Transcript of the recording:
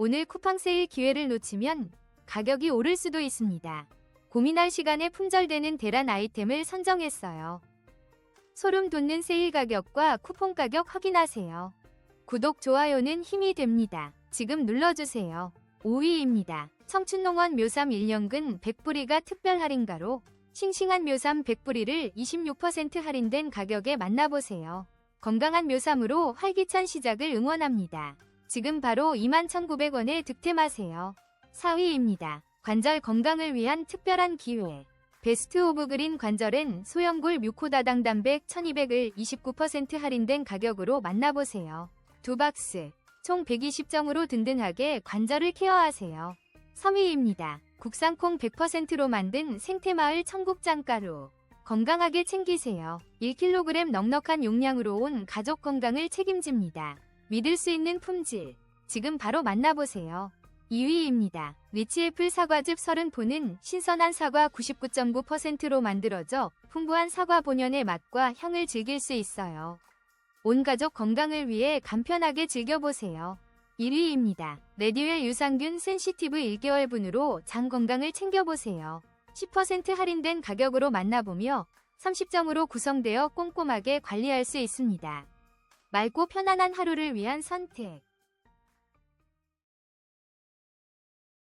오늘 쿠팡 세일 기회를 놓치면 가격이 오를 수도 있습니다. 고민할 시간에 품절되는 대란 아이템을 선정했어요. 소름 돋는 세일 가격과 쿠폰 가격 확인하세요. 구독, 좋아요는 힘이 됩니다. 지금 눌러주세요. 5위입니다. 청춘농원 묘삼 1년근 100뿌리가 특별 할인가로 싱싱한 묘삼 100뿌리를 26% 할인된 가격에 만나보세요. 건강한 묘삼으로 활기찬 시작을 응원합니다. 지금 바로 21,900원에 득템하세요. 4위입니다. 관절 건강을 위한 특별한 기회. 베스트 오브 그린 관절엔 소형골 뮤코다당 단백 1200을 29% 할인된 가격으로 만나보세요. 두 박스, 총 120정으로 든든하게 관절을 케어하세요. 3위입니다. 국산콩 100%로 만든 생태마을 청국장가루. 건강하게 챙기세요. 1kg 넉넉한 용량으로 온 가족 건강을 책임집니다. 믿을 수 있는 품질. 지금 바로 만나보세요. 2위입니다. 리치애플 사과즙 30포는 신선한 사과 99.9%로 만들어져 풍부한 사과 본연의 맛과 향을 즐길 수 있어요. 온 가족 건강을 위해 간편하게 즐겨보세요. 1위입니다. 레디웰 유산균 센시티브 1개월분으로 장 건강을 챙겨보세요. 10% 할인된 가격으로 만나보며 30점으로 구성되어 꼼꼼하게 관리할 수 있습니다. 맑고 편안한 하루를 위한 선택.